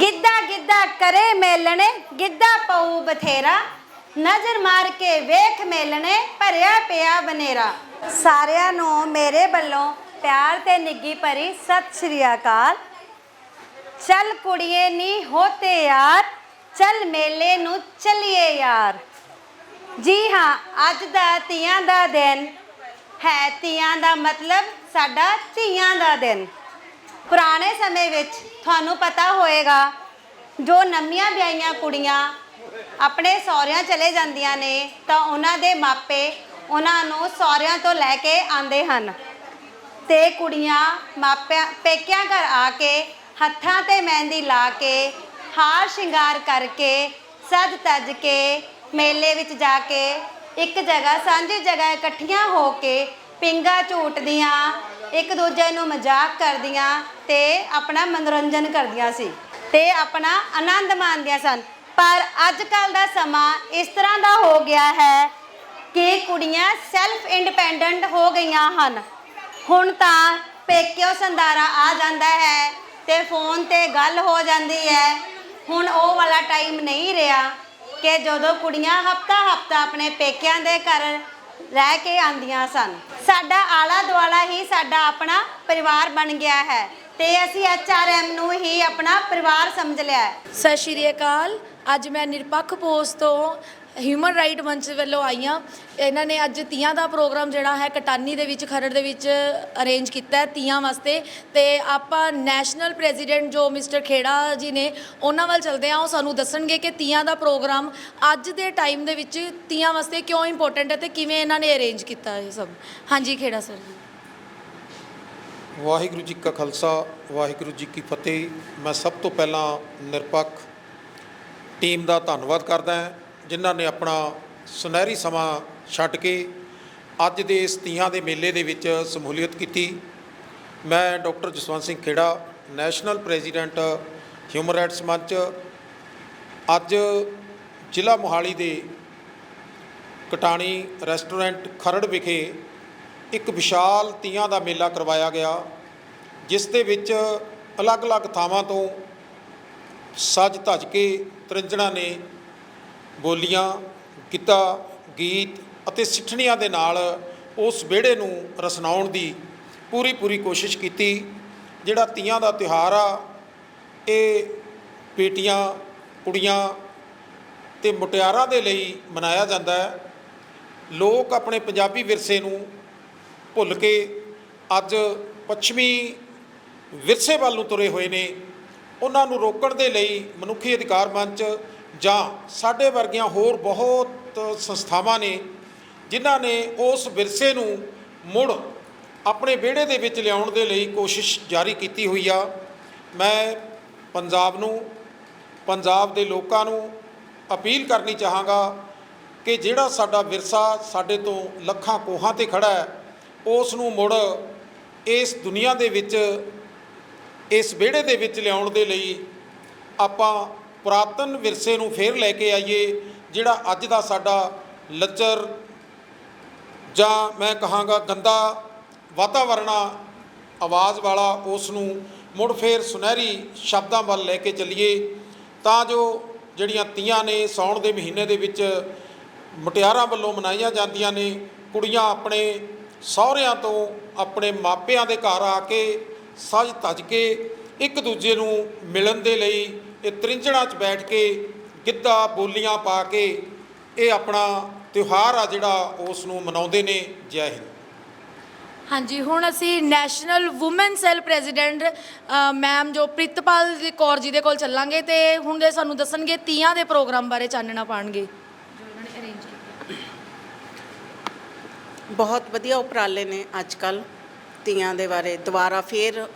ਗਿੱਧਾ ਗਿੱਧਾ ਕਰੇ ਮੇਲਣੇ, ਗਿੱਧਾ ਪਊ ਬਥੇਰਾ। ਨਜ਼ਰ ਮਾਰ ਕੇ ਵੇਖ ਮੇਲਣੇ, ਭਰਿਆ ਪਿਆ ਬਨੇਰਾ ਸਾਰਿਆਂ ਨੂੰ ਮੇਰੇ ਵੱਲੋਂ ਪਿਆਰ ਤੇ ਨਿੱਗੀ ਭਰੀ ਸਤਿ ਸ਼੍ਰੀ ਅਕਾਲ। ਚੱਲ ਕੁੜੀਏ ਨੀ ਹੋਤੇ ਯਾਰ, ਚੱਲ ਮੇਲੇ ਨੂੰ ਚੱਲੀਏ ਯਾਰ। ਜੀ ਹਾਂ, ਅੱਜ ਦਾ ਤੀਆਂ ਦਾ ਦਿਨ। ਹੈ ਤੀਆਂ ਦਾ ਮਤਲਬ ਸਾਡਾ ਧੀਆਂ ਦਾ ਦਿਨ। ਪੁਰਾਣੇ ਸਮੇਂ ਵਿੱਚ ਤੁਹਾਨੂੰ ਪਤਾ ਹੋਏਗਾ, ਜੋ ਨਵੀਆਂ ਵਿਆਹੀਆਂ ਕੁੜੀਆਂ ਆਪਣੇ ਸਹੁਰਿਆਂ ਚਲੇ ਜਾਂਦੀਆਂ ਨੇ, ਤਾਂ ਉਹਨਾਂ ਦੇ ਮਾਪੇ ਉਹਨਾਂ ਨੂੰ ਸਹੁਰਿਆਂ ਤੋਂ ਲੈ ਕੇ ਆਉਂਦੇ ਹਨ। ਤੇ ਕੁੜੀਆਂ ਮਾਪਿਆਂ, ਪੇਕਿਆਂ ਘਰ ਆ ਕੇ ਹੱਥਾਂ ਤੇ ਮਹਿੰਦੀ ਲਾ ਕੇ, ਹਾਰ ਸ਼ਿੰਗਾਰ ਕਰਕੇ, ਸਜ ਤਜ ਕੇ, ਮੇਲੇ ਵਿੱਚ ਜਾ ਕੇ ਇੱਕ ਜਗ੍ਹਾ, ਸਾਂਝੀ ਜਗ੍ਹਾ ਇਕੱਠੀਆਂ ਹੋ ਕੇ ਪਿੰਗਾ ਝੂਟਦੀਆਂ ਇੱਕ ਦੂਜੇ ਨੂੰ ਮਜ਼ਾਕ ਕਰਦੀਆਂ ਤੇ ਆਪਣਾ ਮਨੋਰੰਜਨ ਕਰਦੀਆਂ ਸੀ ਤੇ ਆਪਣਾ ਆਨੰਦ ਮਾਣਦੀਆਂ ਸਨ। ਪਰ ਅੱਜ ਕੱਲ ਦਾ ਸਮਾਂ ਇਸ ਤਰ੍ਹਾਂ ਦਾ ਹੋ ਗਿਆ ਹੈ ਕਿ ਕੁੜੀਆਂ ਸੈਲਫ ਇੰਡੀਪੈਂਡੈਂਟ ਹੋ ਗਈਆਂ ਹਨ। ਹੁਣ ਤਾਂ ਪੇਕਿਓ ਸੰਧਾਰਾ ਆ ਜਾਂਦਾ ਹੈ ਤੇ ਫੋਨ ਤੇ ਗੱਲ ਹੋ ਜਾਂਦੀ ਹੈ। ਹੁਣ ਉਹ ਵਾਲਾ ਟਾਈਮ ਨਹੀਂ ਰਿਹਾ ਕਿ ਜਦੋਂ ਕੁੜੀਆਂ ਹਫਤਾ ਹਫਤਾ ਆਪਣੇ ਪੇਕਿਆਂ ਦੇ ਘਰ ਰਹਿ ਕੇ ਆਂਦੀਆਂ ਸਨ। ਸਾਡਾ ਆਲਾ ਦੁਆਲਾ ਹੀ ਸਾਡਾ ਆਪਣਾ ਪਰਿਵਾਰ ਬਣ ਗਿਆ ਹੈ ਤੇ ਅਸੀਂ ਐਚਆਰਐਮ ਨੂੰ ਹੀ ਆਪਣਾ ਪਰਿਵਾਰ ਸਮਝ ਲਿਆ ਹੈ। ਸਤਿ ਸ਼੍ਰੀ ਅਕਾਲ। ਅੱਜ ਮੈਂ ਨਿਰਪੱਖ ਪੋਸਟ ਤੋਂ ਹਿਊਮਨ ਰਾਈਟ ਮੰਚ ਵੱਲੋਂ ਆਈਆਂ। ਇਹਨਾਂ ਨੇ ਅੱਜ ਤੀਆਂ ਦਾ ਪ੍ਰੋਗਰਾਮ ਜਿਹੜਾ ਹੈ ਕਟਾਨੀ ਦੇ ਵਿੱਚ, ਖਰੜ ਦੇ ਵਿੱਚ ਅਰੇਂਜ ਕੀਤਾ ਹੈ ਤੀਆਂ ਵਾਸਤੇ। ਤੇ ਆਪਾਂ ਨੈਸ਼ਨਲ ਪ੍ਰੈਜ਼ੀਡੈਂਟ ਜੋ ਮਿਸਟਰ ਖੇੜਾ ਜੀ ਨੇ, ਉਹਨਾਂ ਵੱਲ ਚਲਦੇ ਹਾਂ। ਉਹ ਸਾਨੂੰ ਦੱਸਣਗੇ ਕਿ ਤੀਆਂ ਦਾ ਪ੍ਰੋਗਰਾਮ ਅੱਜ ਦੇ ਟਾਈਮ ਦੇ ਵਿੱਚ ਤੀਆਂ ਵਾਸਤੇ ਕਿਉਂ ਇੰਪੋਰਟੈਂਟ ਹੈ ਤੇ ਕਿਵੇਂ ਇਹਨਾਂ ਨੇ ਅਰੇਂਜ ਕੀਤਾ ਇਹ ਸਭ। ਹਾਂਜੀ ਖੇੜਾ ਸਰ ਜੀ। ਵਾਹਿਗੁਰੂ ਜੀ ਕਾ ਖਾਲਸਾ, ਵਾਹਿਗੁਰੂ ਜੀ ਕੀ ਫਤਿਹ। ਮੈਂ ਸਭ ਤੋਂ ਪਹਿਲਾਂ ਨਿਰਪੱਖ ਟੀਮ ਦਾ ਧੰਨਵਾਦ ਕਰਦਾ ਹਾਂ। ਜਿਨ੍ਹਾਂ ਨੇ ਆਪਣਾ ਸੁਨਹਿਰੀ ਸਮਾਂ ਛੱਡ ਕੇ ਅੱਜ ਦੇ ਇਸ ਤੀਆਂ ਦੇ ਮੇਲੇ ਦੇ ਵਿੱਚ ਸਮੂਲੀਅਤ ਕੀਤੀ। ਮੈਂ doctor Jaswant Singh Khera, national president human rights ਮੰਚ, ਅੱਜ ਜ਼ਿਲ੍ਹਾ ਮੋਹਾਲੀ ਦੇ ਕਟਾਣੀ ਰੈਸਟੋਰੈਂਟ ਖਰੜ ਵਿਖੇ ਇੱਕ ਵਿਸ਼ਾਲ ਤੀਆਂ ਦਾ ਮੇਲਾ ਕਰਵਾਇਆ ਗਿਆ, ਜਿਸ ਦੇ ਵਿੱਚ ਅਲੱਗ-ਅਲੱਗ ਥਾਵਾਂ ਤੋਂ ਸੱਜ ਧੱਜ ਕੇ ਤਰਿੰਜਣਾ ਨੇ ਬੋਲੀਆਂ ਗਿੱਧਾ ਗੀਤ ਅਤੇ ਸਿੱਠਣੀਆਂ ਦੇ ਨਾਲ ਉਸ ਵਿਹੜੇ ਨੂੰ ਰਸਨਾਉਣ ਦੀ ਪੂਰੀ ਪੂਰੀ ਕੋਸ਼ਿਸ਼ ਕੀਤੀ, ਜਿਹੜਾ ਤੀਆਂ ਦਾ ਤਿਉਹਾਰ ਆ, ਇਹ ਬੇਟੀਆਂ, ਕੁੜੀਆਂ ਤੇ ਮੁਟਿਆਰਾਂ ਦੇ ਲਈ ਮਨਾਇਆ ਜਾਂਦਾ ਹੈ। ਲੋਕ ਆਪਣੇ ਪੰਜਾਬੀ ਵਿਰਸੇ ਨੂੰ ਭੁੱਲ ਕੇ ਅੱਜ ਪੱਛਮੀ ਵਿਰਸੇ ਵੱਲ ਨੂੰ ਤੁਰੇ ਹੋਏ ਨੇ। ਉਹਨਾਂ ਨੂੰ ਰੋਕਣ ਦੇ ਲਈ ਮਨੁੱਖੀ ਅਧਿਕਾਰ ਮੰਚ ਜਾਂ ਸਾਡੇ ਵਰਗੀਆਂ ਹੋਰ ਬਹੁਤ ਸੰਸਥਾਵਾਂ ਨੇ, ਜਿਨ੍ਹਾਂ ਨੇ ਉਸ ਵਿਰਸੇ ਨੂੰ ਮੁੜ ਆਪਣੇ ਵਿਹੜੇ ਦੇ ਵਿੱਚ ਲਿਆਉਣ ਦੇ ਲਈ ਕੋਸ਼ਿਸ਼ ਜਾਰੀ ਕੀਤੀ ਹੋਈ ਆ। ਮੈਂ ਪੰਜਾਬ ਨੂੰ, ਪੰਜਾਬ ਦੇ ਲੋਕਾਂ ਨੂੰ ਅਪੀਲ ਕਰਨੀ ਚਾਹਾਂਗਾ ਕਿ ਜਿਹੜਾ ਸਾਡਾ ਵਿਰਸਾ ਸਾਡੇ ਤੋਂ ਲੱਖਾਂ ਕੋਹਾਂ ਤੇ ਖੜਾ ਹੈ, ਉਸ ਨੂੰ ਮੁੜ ਇਸ ਦੁਨੀਆ ਦੇ ਵਿੱਚ, ਇਸ ਵਿਹੜੇ ਦੇ ਵਿੱਚ ਲਿਆਉਣ ਦੇ ਲਈ ਆਪਾਂ ਪੁਰਾਤਨ ਵਿਰਸੇ ਨੂੰ ਫੇਰ ਲੈ ਕੇ ਆਈਏ, ਜਿਹੜਾ ਅੱਜ ਦਾ ਸਾਡਾ ਲੱਚਰ ਜਾਂ ਮੈਂ ਕਹਾਂਗਾ ਗੰਦਾ ਵਾਤਾਵਰਣਾ ਆਵਾਜ਼ ਵਾਲਾ ਉਸ ਨੂੰ ਮੁੜ ਫੇਰ ਸੁਨਹਿਰੀ ਸ਼ਬਦਾਂ ਵੱਲ ਲੈ ਕੇ ਚੱਲੀਏ, ਤਾਂ ਜੋ ਜਿਹੜੀਆਂ ਤੀਆਂ ਨੇ ਸਾਉਣ ਦੇ ਮਹੀਨੇ ਦੇ ਵਿੱਚ ਮੁਟਿਆਰਾਂ ਵੱਲੋਂ ਮਨਾਈਆਂ ਜਾਂਦੀਆਂ ਨੇ, ਕੁੜੀਆਂ ਆਪਣੇ ਸਹੁਰਿਆਂ ਤੋਂ ਆਪਣੇ ਮਾਪਿਆਂ ਦੇ ਘਰ ਆ ਕੇ ਸਜ ਧਜ ਕੇ ਇੱਕ ਦੂਜੇ ਨੂੰ ਮਿਲਣ ਦੇ ਲਈ ਇਹ ਤ੍ਰਿੰਜਣਾ 'ਚ ਬੈਠ ਕੇ ਗਿੱਧਾ ਬੋਲੀਆਂ ਪਾ ਕੇ ਇਹ ਆਪਣਾ ਤਿਉਹਾਰ ਆ ਜਿਹੜਾ ਉਸ ਨੂੰ ਮਨਾਉਂਦੇ ਨੇ ਜੈ ਹਿੰਦ। ਹਾਂਜੀ ਹੁਣ ਅਸੀਂ national women cell president ma'am ਜੋ ਪ੍ਰਿਤਪਾਲ ਜੀ ਕੌਰ ਜੀ ਦੇ ਕੋਲ ਚੱਲਾਂਗੇ ਤੇ ਹੁਣ ਇਹ ਸਾਨੂੰ ਦੱਸਣਗੇ ਤੀਆਂ ਦੇ ਪ੍ਰੋਗਰਾਮ ਬਾਰੇ ਚਾਨਣਾ ਪਾਣਗੇ। ਜੋ ਉਹਨਾਂ ਨੇ ਅਰੇਂਜ ਕੀਤਾ। ਬਹੁਤ ਵਧੀਆ ਉਪਰਾਲੇ ਨੇ ਅੱਜ ਕੱਲ ਤੀਆਂ ਦੇ ਬਾਰੇ। ਦੁਬਾਰਾ ਫੇਰ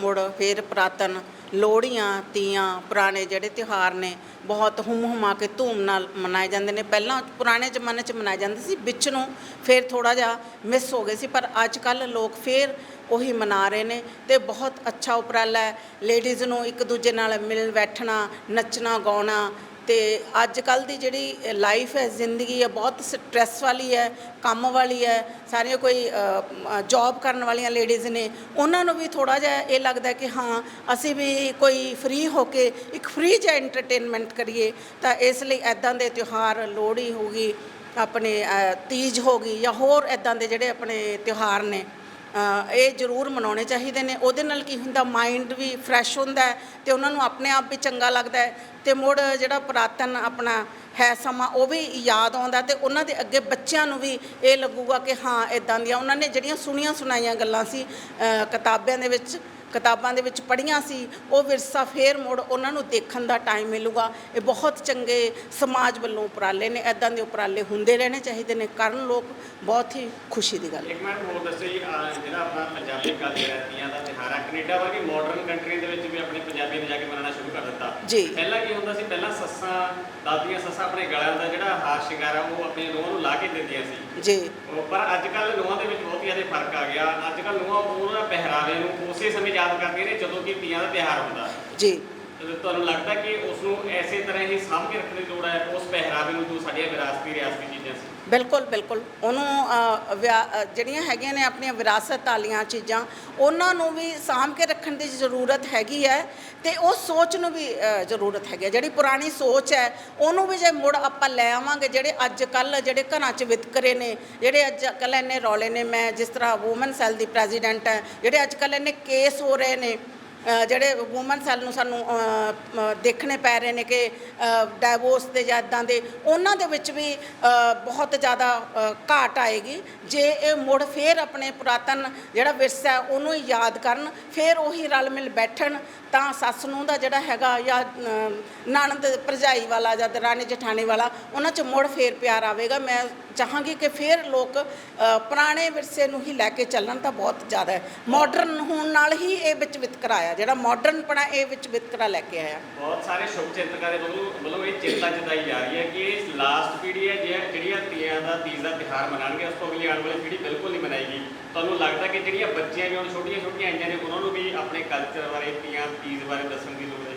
ਮੁੜ ਫੇਰ ਪੁਰਾਤਨ ਲੋਹੜੀਆਂ, ਤੀਆਂ, ਪੁਰਾਣੇ ਜਿਹੜੇ ਤਿਉਹਾਰ ਨੇ, ਬਹੁਤ ਹੁਮ ਹੁਮਾ ਕੇ ਧੂਮ ਨਾਲ ਮਨਾਏ ਜਾਂਦੇ ਨੇ। ਪਹਿਲਾਂ ਪੁਰਾਣੇ ਜ਼ਮਾਨੇ 'ਚ ਮਨਾਏ ਜਾਂਦੇ ਸੀ, ਵਿੱਚ ਨੂੰ ਫਿਰ ਥੋੜਾ ਜਿਹਾ ਮਿਸ ਹੋ ਗਏ ਸੀ, ਪਰ ਅੱਜ ਕੱਲ ਲੋਕ ਫਿਰ ਉਹੀ ਮਨਾ ਰਹੇ ਨੇ ਤੇ ਬਹੁਤ ਅੱਛਾ ਉਪਰਾਲਾ ਹੈ। ਲੇਡੀਜ਼ ਨੂੰ ਇੱਕ ਦੂਜੇ ਨਾਲ ਮਿਲ ਬੈਠਣਾ ਨੱਚਣਾ, ਗਾਉਣਾ ਤੇ ਅੱਜ ਕੱਲ ਦੀ ਜਿਹੜੀ ਲਾਈਫ ਹੈ, ਜ਼ਿੰਦਗੀ ਹੈ, ਬਹੁਤ ਸਟ੍ਰੈਸ ਵਾਲੀ ਹੈ, ਕੰਮ ਵਾਲੀ ਹੈ, ਸਾਰੀਆਂ ਕੋਈ ਜੌਬ ਕਰਨ ਵਾਲੀਆਂ ਲੇਡੀਜ਼ ਨੇ, ਉਹਨਾਂ ਨੂੰ ਵੀ ਥੋੜਾ ਜਿਹਾ ਇਹ ਲੱਗਦਾ ਕਿ ਹਾਂ, ਅਸੀਂ ਵੀ ਕੋਈ ਫ੍ਰੀ ਹੋ ਕੇ ਇੱਕ ਫ੍ਰੀ ਜਿਹਾ ਐਂਟਰਟੇਨਮੈਂਟ ਕਰੀਏ, ਤਾਂ ਇਸ ਲਈ ਐਦਾਂ ਦੇ ਤਿਉਹਾਰ, ਲੋਹੜੀ ਹੋ ਗਈ, ਆਪਣੇ ਤੀਜ ਹੋ ਗਈ ਜਾਂ ਹੋਰ ਐਦਾਂ ਦੇ ਜਿਹੜੇ ਆਪਣੇ ਤਿਉਹਾਰ ਨੇ ਇਹ ਜ਼ਰੂਰ ਮਨਾਉਣੇ ਚਾਹੀਦੇ ਨੇ। ਉਹਦੇ ਨਾਲ ਕੀ ਹੁੰਦਾ ਮਾਈਂਡ ਵੀ ਫਰੈਸ਼ ਹੁੰਦਾ ਹੈ ਤੇ ਉਹਨਾਂ ਨੂੰ ਆਪਣੇ ਆਪ ਵੀ ਚੰਗਾ ਲੱਗਦਾ ਹੈ ਤੇ ਮੁੜ ਜਿਹੜਾ ਪੁਰਾਤਨ ਆਪਣਾ ਹੈ ਸਮਾਂ ਉਹ ਵੀ ਯਾਦ ਆਉਂਦਾ ਤੇ ਉਹਨਾਂ ਦੇ ਅੱਗੇ ਬੱਚਿਆਂ ਨੂੰ ਵੀ ਇਹ ਲੱਗੂਗਾ ਕਿ ਹਾਂ ਇਦਾਂ ਦੀਆਂ ਉਹਨਾਂ ਨੇ ਜਿਹੜੀਆਂ ਸੁਣੀਆਂ ਸੁਣਾਈਆਂ ਗੱਲਾਂ ਸੀ ਅ, ਕਿਤਾਬਾਂ ਦੇ ਵਿੱਚ ਕਿਤਾਬਾਂ ਦੇ ਵਿੱਚ ਪੜ੍ਹੀਆਂ ਸੀ, ਉਹ ਵਿਰਸਾ ਫੇਰ ਮੁੜ ਉਹਨਾਂ ਨੂੰ ਦੇਖਣ ਦਾ ਟਾਈਮ ਮਿਲੂਗਾ। ਇਹ ਬਹੁਤ ਚੰਗੇ ਸਮਾਜ ਵੱਲੋਂ ਉਪਰਾਲੇ ਨੇ ਐਦਾਂ ਦੇ ਉਪਰਾਲੇ ਹੁੰਦੇ ਰਹਿਣੇ ਚਾਹੀਦੇ ਨੇ, ਕਰਨ ਲੋਕ ਬਹੁਤ ਹੀ ਖੁਸ਼ੀ ਦੀ ਗੱਲ ਹੈ। ਇੱਕ ਹੋਰ ਦੱਸੋ ਜੀ ਜਿਹੜਾ ਆਪਣਾ ਪੰਜਾਬੀ ਕਲਚਰ ਹੈ, ਤੀਆਂ ਦਾ ਤਿਉਹਾਰ ਕੈਨੇਡਾ ਵਰਗੀ ਮਾਡਰਨ ਕੰਟਰੀ ਦੇ ਵਿੱਚ ਵੀ ਆਪਣੇ ਪੰਜਾਬੀ ਨੇ ਜਾ ਕੇ ਮਨਾਉਣਾ ਸ਼ੁਰੂ ਦਿੱਤਾ ਜੀ। ਪਹਿਲਾਂ ਕੀ ਹੁੰਦਾ ਸੀ? ਪਹਿਲਾਂ ਸੱਸਾਂ ਦਾਦੀਆਂ ਸੱਸਾਂ ਆਪਣੇ ਗਲਿਆਂ ਦਾ ਜਿਹੜਾ ਹਾਰ ਸ਼ਿੰਗਾਰ ਆ ਉਹ ਆਪਣੇ ਨੂੰਹਾਂ ਨੂੰ ਲਾ ਕੇ ਦਿੰਦੀਆਂ ਸੀ। ਜੀ। ਪਰ ਅੱਜ ਕੱਲ ਨੂੰਹਾਂ ਦੇ ਵਿੱਚ ਬਹੁਤ ਜ਼ਿਆਦਾ ਫ਼ਰਕ ਆ ਗਿਆ। ਅੱਜ ਕੱਲ ਨੂੰਹਾਂ ਉਹਨਾਂ ਪਹਿਰਾਵੇ ਨੂੰ ਉਸੇ ਸਮੇਂ ਯਾਦ ਕਰਦੀਆਂ ਨੇ ਜਦੋਂ ਕਿ ਤੀਆਂ ਦਾ ਤਿਉਹਾਰ ਹੁੰਦਾ। ਜੀ। ਤੁਹਾਨੂੰ ਲੱਗਦਾ ਕਿ ਉਸ ਨੂੰ ਐਸੇ ਤਰ੍ਹਾਂ ਹੀ ਸਾਂਭ ਕੇ ਰੱਖਣ ਦੀ ਲੋੜ ਹੈ ਉਸ ਪਹਿਰਾਵੇ ਨੂੰ ਜੋ ਸਾਡੀਆਂ ਵਿਰਾਸਤੀ ਰਿਆਸਤੀ ਚੀਜ਼ਾਂ ਸੀ। ਬਿਲਕੁਲ ਬਿਲਕੁਲ। ਉਹਨੂੰ ਅ, ਜਿਹੜੀਆਂ ਹੈਗੀਆਂ ਨੇ ਆਪਣੀਆਂ ਵਿਰਾਸਤ ਵਾਲੀਆਂ ਚੀਜ਼ਾਂ ਉਹਨਾਂ ਨੂੰ ਵੀ ਸਾਂਭ ਕੇ ਰੱਖਣ ਦੀ ਜ਼ਰੂਰਤ ਹੈਗੀ ਹੈ ਤੇ ਉਹ ਸੋਚ ਨੂੰ ਵੀ ਅ, ਜ਼ਰੂਰਤ ਹੈਗੀ ਹੈ। ਜਿਹੜੀ ਪੁਰਾਣੀ ਸੋਚ ਹੈ ਉਹਨੂੰ ਵੀ ਜੇ ਮੁੜ ਆਪਾਂ ਲੈ ਆਵਾਂਗੇ ਜਿਹੜੇ ਅੱਜ ਕੱਲ ਜਿਹੜੇ ਘਰਾਂ 'ਚ ਵਿਤਕਰੇ ਨੇ ਜਿਹੜੇ ਅੱਜ ਕੱਲ ਇੰਨੇ ਰੌਲੇ ਨੇ ਮੈਂ ਜਿਸ ਤਰ੍ਹਾਂ ਵੂਮਨ ਸੈੱਲ ਦੀ ਪ੍ਰੈਜ਼ੀਡੈਂਟ ਹੈ ਜਿਹੜੇ ਅੱਜ ਕੱਲ ਇੰਨੇ ਕੇਸ ਹੋ ਰਹੇ ਨੇ ਜਿਹੜੇ ਵੂਮਨ ਸੈੱਲ ਨੂੰ ਸਾਨੂੰ ਦੇਖਣੇ ਪੈ ਰਹੇ ਨੇ ਕਿ ਡਾਈਵੋਰਸ ਦੇ ਜਾਂ ਇੱਦਾਂ ਦੇ ਉਹਨਾਂ ਦੇ ਵਿੱਚ ਵੀ ਬਹੁਤ ਜ਼ਿਆਦਾ ਘਾਟ ਆਏਗੀ। ਜੇ ਇਹ ਮੁੜ ਫੇਰ ਆਪਣੇ ਪੁਰਾਤਨ ਜਿਹੜਾ ਵਿਰਸਾ ਹੈ ਉਹਨੂੰ ਹੀ ਯਾਦ ਕਰਨ ਫੇਰ ਉਹੀ ਰਲ ਮਿਲ ਬੈਠਣ ਤਾਂ ਸੱਸ ਨੂੰ ਦਾ ਜਿਹੜਾ ਹੈਗਾ ਜਾਂ ਅ, ਭਰਜਾਈ ਵਾਲਾ ਜਾਂ ਦਰਾਣੀ ਜਠਾਣੀ ਵਾਲਾ ਉਹਨਾਂ 'ਚ ਮੁੜ ਫੇਰ ਪਿਆਰ ਆਵੇਗਾ। ਮੈਂ ਚਾਹਾਂਗੀ ਕਿ ਫੇਰ ਲੋਕ ਪੁਰਾਣੇ ਵਿਰਸੇ ਨੂੰ ਹੀ ਲੈ ਕੇ ਚੱਲਣ ਤਾਂ ਬਹੁਤ ਜ਼ਿਆਦਾ ਹੈ। ਮਾਡਰਨ ਹੋਣ ਨਾਲ ਹੀ ਇਹ ਵਿੱਚ ਵਿਤਕਰਾਇਆ ਆਇਆ, ਜਿਹੜਾ ਮਾਡਰਨਪਣਾ ਇਹ ਵਿੱਚ ਵਿਤਕਰਾ ਲੈ ਕੇ ਆਇਆ। ਬਹੁਤ ਸਾਰੇ ਸ਼ੁਭ ਚਿੰਤਕਾਂ ਦੇ ਵੱਲੋਂ ਵੱਲੋਂ ਇਹ ਚਿੰਤਾ ਜਤਾਈ ਜਾ ਰਹੀ ਹੈ ਕਿ ਇਹ ਲਾਸਟ ਪੀੜ੍ਹੀ ਹੈ ਜਿਹੜਾ- ਜਿਹੜੀਆਂ ਤੀਆਂ ਦਾ ਤੀਜ ਦਾ ਤਿਉਹਾਰ ਮਨਾਉਣਗੇ, ਉਸ ਤੋਂ ਅਗਲੀ ਆਉਣ ਵਾਲੀ ਪੀੜ੍ਹੀ ਬਿਲਕੁਲ ਨਹੀਂ ਮਨਾਏਗੀ। ਤੁਹਾਨੂੰ ਲੱਗਦਾ ਕਿ ਜਿਹੜੀਆਂ ਬੱਚੀਆਂ ਵੀ ਹੁਣ ਛੋਟੀਆਂ ਛੋਟੀਆਂ ਆਈਆਂ ਨੇ, ਉਹਨਾਂ ਨੂੰ ਵੀ ਆਪਣੇ ਕਲਚਰ ਬਾਰੇ, ਤੀਆਂ, ਤੀਜ ਬਾਰੇ ਦੱਸਣ ਦੀ ਲੋੜ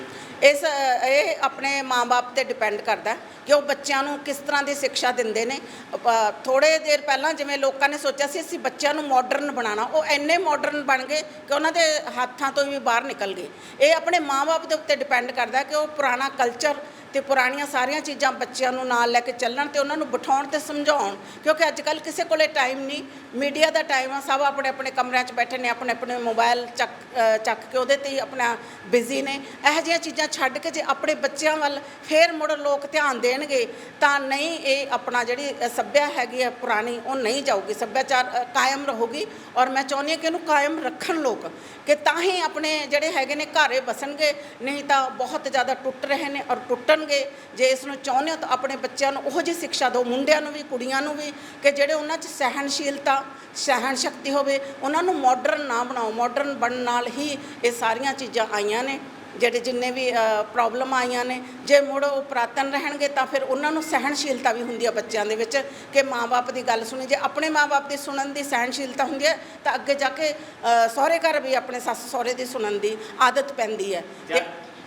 ਇਸ, ਇਹ ਆਪਣੇ ਮਾਪੇ ਤੇ ਡਿਪੈਂਡ ਕਰਦਾ ਕਿ ਉਹ ਬੱਚਿਆਂ ਨੂੰ ਕਿਸ ਤਰ੍ਹਾਂ ਦੀ ਸਿੱਖਿਆ ਦਿੰਦੇ ਨੇ। ਥੋੜੇ ਦੇਰ ਪਹਿਲਾਂ ਜਿਵੇਂ ਲੋਕਾਂ ਨੇ ਸੋਚਿਆ ਸੀ, ਅਸੀਂ ਬੱਚਿਆਂ ਨੂੰ ਮਾਡਰਨ ਬਣਾਉਣਾ। ਉਹ ਇੰਨੇ ਮਾਡਰਨ ਬਣ ਗਏ ਕਿ ਉਹਨਾਂ ਦੇ ਹੱਥਾਂ ਤੋਂ ਵੀ ਬਾਹਰ ਨਿਕਲ ਗਏ। ਇਹ ਆਪਣੇ ਮਾਪੇ ਦੇ ਉੱਤੇ ਡਿਪੈਂਡ ਕਰਦਾ ਕਿ ਉਹ ਪੁਰਾਣਾ ਕਲਚਰ ਤੇ ਪੁਰਾਣੀਆਂ ਸਾਰੀਆਂ ਚੀਜ਼ਾਂ ਬੱਚਿਆਂ ਨੂੰ ਨਾਲ ਲੈ ਕੇ ਚੱਲਣ ਤੇ ਉਹਨਾਂ ਨੂੰ ਬਿਠਾਉਣ ਤੇ ਸਮਝਾਉਣ, ਕਿਉਂਕਿ ਅੱਜ ਕੱਲ ਕਿਸੇ ਕੋਲੇ ਟਾਈਮ ਨਹੀਂ ਮੀਡੀਆ ਦਾ ਟਾਈਮ ਆ, ਸਭ ਆਪਣੇ ਆਪਣੇ ਕਮਰਿਆਂ 'ਚ ਬੈਠੇ ਨੇ, ਆਪਣੇ ਆਪਣੇ ਮੋਬਾਈਲ ਚੱਕ ਚੱਕ ਕੇ ਉਹਦੇ ਤੇ ਹੀ ਆਪਣਾ ਬਿਜ਼ੀ ਨੇ। ਇਹੋ ਜਿਹੀਆਂ ਚੀਜ਼ਾਂ ਛੱਡ ਕੇ ਜੇ ਆਪਣੇ ਬੱਚਿਆਂ ਵੱਲ ਫੇਰ ਮੁੜ ਲੋਕ ਧਿਆਨ ਦੇਣਗੇ, ਤਾਂ ਨਹੀਂ ਇਹ ਆਪਣਾ ਜਿਹੜੀ ਸੱਭਿਆ ਹੈਗੀ ਹੈ ਪੁਰਾਣੀ, ਉਹ ਨਹੀਂ ਜਾਊਗੀ। ਸੱਭਿਆਚਾਰ ਕਾਇਮ ਰਹੂਗੀ ਔਰ ਮੈਂ ਚਾਹੁੰਦੀ ਹਾਂ ਕਿ ਇਹਨੂੰ ਕਾਇਮ ਰੱਖਣ ਲੋਕ, ਕਿ ਤਾਂ ਹੀ ਆਪਣੇ ਜਿਹੜੇ ਹੈਗੇ ਨੇ ਘਰੇ ਬਸਣਗੇ, ਨਹੀਂ ਤਾਂ ਬਹੁਤ ਜ਼ਿਆਦਾ ਟੁੱਟ ਰਹੇ ਨੇ ਔਰ ਟੁੱਟਣ ਟੁੱਟਣਗੇ ਜੇ ਇਸ ਨੂੰ ਚਾਹੁੰਦੇ ਹੋ ਤਾਂ ਆਪਣੇ ਬੱਚਿਆਂ ਨੂੰ ਉਹੋ ਜਿਹੀ ਸਿੱਖਿਆ ਦਿਓ ਮੁੰਡਿਆਂ ਨੂੰ ਵੀ ਕੁੜੀਆਂ ਨੂੰ ਵੀ ਕਿ ਜਿਹੜੇ ਉਹਨਾਂ 'ਚ ਸਹਿਣਸ਼ੀਲਤਾ ਸਹਿਣ ਸ਼ਕਤੀ ਹੋਵੇ ਉਹਨਾਂ ਨੂੰ ਮਾਡਰਨ ਨਾ ਬਣਾਓ। ਮਾਡਰਨ ਬਣਨ ਨਾਲ ਹੀ ਇਹ ਸਾਰੀਆਂ ਚੀਜ਼ਾਂ ਆਈਆਂ ਨੇ ਜਿਹੜੇ ਜਿੰਨੇ ਵੀ ਪ੍ਰੋਬਲਮ ਆਈਆਂ ਨੇ। ਜੇ ਮੁੜ ਉਹ ਪੁਰਾਤਨ ਰਹਿਣਗੇ ਤਾਂ ਫਿਰ ਉਹਨਾਂ ਨੂੰ ਸਹਿਣਸ਼ੀਲਤਾ ਵੀ ਹੁੰਦੀ ਆ ਬੱਚਿਆਂ ਦੇ ਵਿੱਚ ਕਿ ਮਾਪੇ ਦੀ ਗੱਲ ਸੁਣੀ। ਜੇ ਆਪਣੇ ਮਾਪੇ ਦੀ ਸੁਣਨ ਦੀ ਸਹਿਣਸ਼ੀਲਤਾ ਹੁੰਦੀ ਹੈ ਤਾਂ ਅੱਗੇ ਜਾ ਕੇ ਸਹੁਰੇ ਘਰ ਵੀ ਆਪਣੇ ਸੱਸ ਸਹੁਰੇ ਦੀ ਸੁਣਨ ਦੀ ਆਦਤ ਪੈਂਦੀ ਹੈ। ਤੇ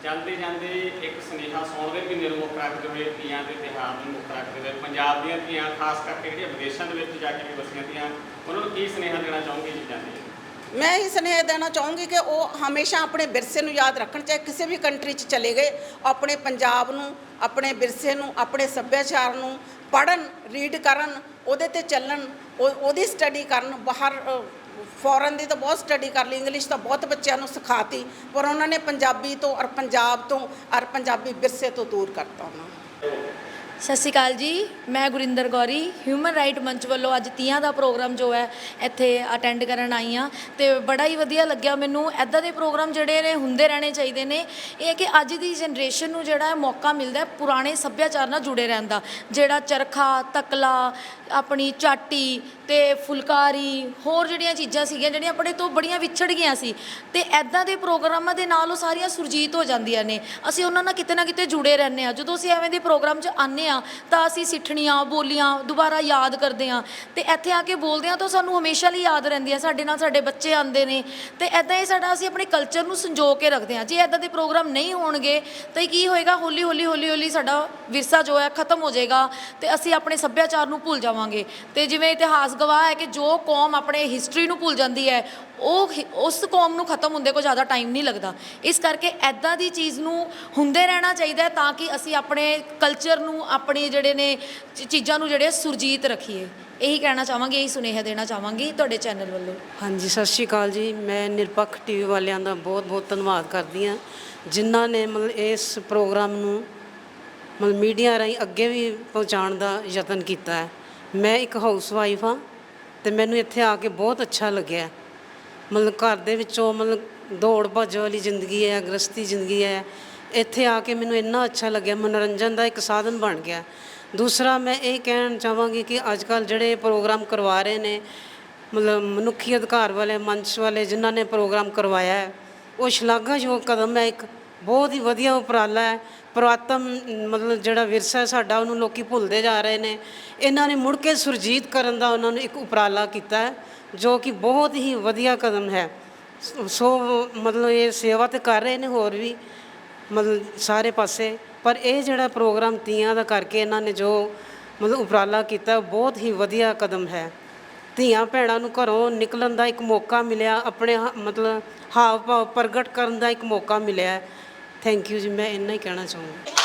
ਜਾਂਦੇ ਜਾਂਦੇ ਇੱਕ ਸੁਨੇਹਾ ਸੌਣ ਦੇ ਮਹੀਨੇ ਨੂੰ ਮੁੱਖ ਰੱਖਦੇ ਹੋਏ ਤੀਆਂ ਦੇ ਤਿਉਹਾਰ ਨੂੰ ਮੁੱਖ ਰੱਖਦੇ ਹੋਏ। ਪੰਜਾਬ ਦੀਆਂ ਧੀਆਂ, ਖਾਸ ਕਰਕੇ ਜਿਹੜੀਆਂ ਵਿਦੇਸ਼ਾਂ ਦੇ ਵਿੱਚ ਜਾ ਕੇ ਵੀ ਵਸੀਆਂ ਤੀਆਂ ਉਹਨਾਂ ਨੂੰ ਕੀ ਸੁਨੇਹਾ ਦੇਣਾ ਚਾਹੋਗੇ ਜੀ ਜਾਂਦੇ ਮੈਂ ਇਹ ਸੁਨੇਹਾ ਦੇਣਾ ਚਾਹੂੰਗੀ ਕਿ ਉਹ ਹਮੇਸ਼ਾ ਆਪਣੇ ਵਿਰਸੇ ਨੂੰ ਯਾਦ ਰੱਖਣ, ਚਾਹੇ ਕਿਸੇ ਵੀ ਕੰਟਰੀ 'ਚ ਚਲੇ ਗਏ, ਆਪਣੇ ਪੰਜਾਬ ਨੂੰ, ਆਪਣੇ ਵਿਰਸੇ ਨੂੰ, ਆਪਣੇ ਸੱਭਿਆਚਾਰ ਨੂੰ ਪੜਨ ਰੀਡ ਕਰਨ, ਉਹਦੇ ਤੇ ਚੱਲਣ, ਉਹ- ਉਹਦੀ ਸਟੱਡੀ ਕਰਨ, ਬਾਹਰ ਫੋਰਨ ਦੀ ਤਾਂ ਬਹੁਤ ਸਟੱਡੀ ਕਰ ਲਈ ਇੰਗਲਿਸ਼ ਤਾਂ ਬਹੁਤ ਬੱਚਿਆਂ ਨੂੰ ਸਿਖਾਤੀ, ਪਰ ਉਹਨਾਂ ਨੇ ਪੰਜਾਬੀ ਤੋਂ ਔਰ ਪੰਜਾਬ ਤੋਂ ਔਰ ਪੰਜਾਬੀ ਵਿਰਸੇ ਤੋਂ ਦੂਰ ਕਰਤਾ ਉਹਨਾਂ ਨੂੰ। ਸਤਿ ਸ਼੍ਰੀ ਅਕਾਲ ਜੀ, ਮੈਂ ਗੁਰਿੰਦਰ ਗੌਰੀ ਹਿਊਮਨ ਰਾਈਟ ਮੰਚ ਵੱਲੋਂ ਅੱਜ ਤੀਆਂ ਦਾ ਪ੍ਰੋਗਰਾਮ ਜੋ ਹੈ, ਇੱਥੇ ਅਟੈਂਡ ਕਰਨ ਆਈ ਹਾਂ ਤੇ ਬੜਾ ਹੀ ਵਧੀਆ ਲੱਗਿਆ ਮੈਨੂੰ। ਐਦਾਂ ਦੇ ਪ੍ਰੋਗਰਾਮ ਜਿਹੜੇ ਨੇ, ਹੁੰਦੇ ਰਹਿਣੇ ਚਾਹੀਦੇ ਨੇ। ਇਹ ਹੈ ਕਿ ਅੱਜ ਦੀ ਜਨਰੇਸ਼ਨ ਨੂੰ ਜਿਹੜਾ ਹੈ, ਮੌਕਾ ਮਿਲਦਾ ਹੈ ਪੁਰਾਣੇ ਸੱਭਿਆਚਾਰ ਨਾਲ ਜੁੜੇ ਰਹਿਣ ਦਾ। ਜਿਹੜਾ ਚਰਖਾ, ਤਕਲਾ, ਆਪਣੀ ਚਾਟੀ ਤੇ ਫੁਲਕਾਰੀ, ਹੋਰ ਜਿਹੜੀਆਂ ਚੀਜ਼ਾਂ ਸੀਗੀਆਂ, ਜਿਹੜੀਆਂ ਆਪਣੇ ਤੋਂ ਬੜੀਆਂ ਵਿਛੜ ਗਈਆਂ ਸੀ, ਤੇ ਐਦਾਂ ਦੇ ਪ੍ਰੋਗਰਾਮਾਂ ਦੇ ਨਾਲ ਉਹ ਸਾਰੀਆਂ ਸੁਰਜੀਤ ਹੋ ਜਾਂਦੀਆਂ ਨੇ। ਅਸੀਂ ਉਹਨਾਂ ਨਾਲ ਕਿਤੇ ਨਾ ਕਿਤੇ ਜੁੜੇ ਰਹਿੰਦੇ ਆ ਜਦੋਂ ਅਸੀਂ ਐਵੇਂ ਦੇ ਪ੍ਰੋਗਰਾਮ 'ਚ ਆਨੇ ਜਾਂਦੇ ਆ, ਤਾਂ ਅਸੀਂ ਸਿੱਠਣੀਆਂ, ਬੋਲੀਆਂ ਦੁਬਾਰਾ ਯਾਦ ਕਰਦੇ ਆ ਤੇ ਇੱਥੇ ਆ ਕੇ ਬੋਲਦੇ ਆ ਤਾਂ ਸਾਨੂੰ ਹਮੇਸ਼ਾ ਲਈ ਯਾਦ ਰਹਿੰਦੀ ਆ, ਸਾਡੇ ਨਾਲ ਸਾਡੇ ਬੱਚੇ ਆਉਂਦੇ ਨੇ। ਤੇ ਐਦਾਂ ਹੀ ਸਾਡਾ ਅਸੀਂ ਆਪਣੇ ਕਲਚਰ ਨੂੰ ਸੰਜੋ ਕੇ ਰੱਖਦੇ ਆ ਜੇ ਐਦਾਂ ਦੇ ਪ੍ਰੋਗਰਾਮ ਨਹੀਂ ਹੋਣਗੇ, ਤਾਂ ਕੀ ਹੋਏਗਾ? ਹੌਲੀ ਹੌਲੀ ਹੌਲੀ ਹੌਲੀ ਸਾਡਾ ਵਿਰਸਾ ਜੋ ਹੈ ਖਤਮ ਹੋ ਜਾਏਗਾ ਤੇ ਅਸੀਂ ਆਪਣੇ ਸੱਭਿਆਚਾਰ ਨੂੰ ਭੁੱਲ ਜਾਵਾਂਗੇ। ਤੇ ਜਿਵੇਂ ਇਤਿਹਾਸ ਗਵਾਹ ਹੈ ਕਿ ਜੋ ਕੌਮ ਆਪਣੇ ਹਿਸਟਰੀ ਨੂੰ ਭੁੱਲ ਜਾਂਦੀ ਹੈ ਉਹ ਹਿ- ਉਸ ਕੌਮ ਨੂੰ ਖਤਮ ਹੁੰਦੇ ਕੋ ਜ਼ਿਆਦਾ ਟਾਈਮ ਨਹੀਂ ਲੱਗਦਾ। ਇਸ ਕਰਕੇ ਐਦਾਂ ਦੀ ਚੀਜ਼ ਨੂੰ ਹੁੰਦੇ ਰਹਿਣਾ ਚਾਹੀਦਾ ਹੈ ਤਾਂ ਕਿ ਅਸੀਂ ਆਪਣੇ ਕਲਚਰ ਨੂੰ, ਆਪਣੇ ਜਿਹੜੇ ਨੇ ਚ- ਚੀਜ਼ਾਂ ਨੂੰ ਜਿਹੜੇ ਸੁਰਜੀਤ ਰੱਖੀਏ। ਇਹੀ ਕਹਿਣਾ ਚਾਹਾਂਗੀ, ਇਹੀ ਸੁਨੇਹਾ ਦੇਣਾ ਚਾਹਾਂਗੀ ਤੁਹਾਡੇ ਚੈਨਲ ਵੱਲੋਂ। ਹਾਂਜੀ, ਸਤਿ ਸ਼੍ਰੀ ਅਕਾਲ ਜੀ। ਮੈਂ ਨਿਰਪੱਖ ਟੀਵੀ ਵਾਲਿਆਂ ਦਾ ਬਹੁਤ ਬਹੁਤ ਧੰਨਵਾਦ ਕਰਦੀ ਹਾਂ, ਜਿਨ੍ਹਾਂ ਨੇ ਮਤਲਬ ਇਸ ਪ੍ਰੋਗਰਾਮ ਨੂੰ ਮਤਲਬ ਮੀਡੀਆ ਰਾਹੀਂ ਅੱਗੇ ਵੀ ਪਹੁੰਚਾਉਣ ਦਾ ਯਤਨ ਕੀਤਾ ਹੈ। ਮੈਂ ਇੱਕ ਹਾਊਸ ਵਾਈਫ ਹਾਂ ਤੇ ਮੈਨੂੰ ਇੱਥੇ ਆ ਕੇ ਬਹੁਤ ਅੱਛਾ ਲੱਗਿਆ ਮਤਲਬ ਘਰ ਦੇ ਵਿੱਚੋਂ ਮਤਲਬ ਦੌੜ ਭੱਜ ਵਾਲੀ ਜ਼ਿੰਦਗੀ ਹੈ ਗ੍ਰਸਤੀ ਜ਼ਿੰਦਗੀ ਹੈ। ਇੱਥੇ ਆ ਕੇ ਮੈਨੂੰ ਇੰਨਾ ਅੱਛਾ ਲੱਗਿਆ, ਮਨੋਰੰਜਨ ਦਾ ਇੱਕ ਸਾਧਨ ਬਣ ਗਿਆ। ਦੂਸਰਾ ਮੈਂ ਇਹ ਕਹਿਣਾ ਚਾਹਾਂਗੀ ਕਿ ਅੱਜ ਕੱਲ ਜਿਹੜੇ ਪ੍ਰੋਗਰਾਮ ਕਰਵਾ ਰਹੇ ਨੇ, ਮਤਲਬ ਮਨੁੱਖੀ ਅਧਿਕਾਰ ਵਾਲੇ, ਮੰਚ ਵਾਲੇ ਜਿਨ੍ਹਾਂ ਨੇ ਪ੍ਰੋਗਰਾਮ ਕਰਵਾਇਆ ਹੈ, ਉਹ ਸ਼ਲਾਘਾਯੋਗ ਕਦਮ ਹੈ ਇੱਕ। ਬਹੁਤ ਹੀ ਵਧੀਆ ਉਪਰਾਲਾ ਹੈ। ਪੁਰਾਤਨ, ਮਤਲਬ ਜਿਹੜਾ ਵਿਰਸਾ ਹੈ ਸਾਡਾ, ਉਹਨੂੰ ਲੋਕੀ ਭੁੱਲਦੇ ਜਾ ਰਹੇ ਨੇ। ਇਹਨਾਂ ਨੇ ਮੁੜ ਕੇ ਸੁਰਜੀਤ ਕਰਨ ਦਾ ਉਹਨਾਂ ਨੇ ਇੱਕ ਉਪਰਾਲਾ ਕੀਤਾ ਹੈ, ਜੋ ਕਿ ਬਹੁਤ ਹੀ ਵਧੀਆ ਕਦਮ ਹੈ। ਸੋ- ਮਤਲਬ ਇਹ ਸੇਵਾ ਤੇ ਕਰ ਰਹੇ ਨੇ ਹੋਰ ਵੀ, ਮਤਲਬ ਸਾਰੇ ਪਾਸੇ। ਪਰ ਇਹ ਜਿਹੜਾ ਪ੍ਰੋਗਰਾਮ ਤੀਆਂ ਦਾ ਕਰਕੇ ਇਹਨਾਂ ਨੇ ਜੋ, ਮਤਲਬ ਉਪਰਾਲਾ ਕੀਤਾ, ਉਹ ਬਹੁਤ ਹੀ ਵਧੀਆ ਕਦਮ ਹੈ। ਧੀਆਂ ਭੈਣਾਂ ਨੂੰ ਘਰੋਂ ਨਿਕਲਣ ਦਾ ਇੱਕ ਮੌਕਾ ਮਿਲਿਆ, ਆਪਣੇ ਹਾ- ਮਤਲਬ ਹਾਵ ਭਾਵ ਪ੍ਰਗਟ ਕਰਨ ਦਾ ਇੱਕ ਮੌਕਾ ਮਿਲਿਆ ਥੈਂਕ ਯੂ ਜੀ ਮੈਂ ਇੰਨਾ ਹੀ ਕਹਿਣਾ ਚਾਹੂੰਗਾ।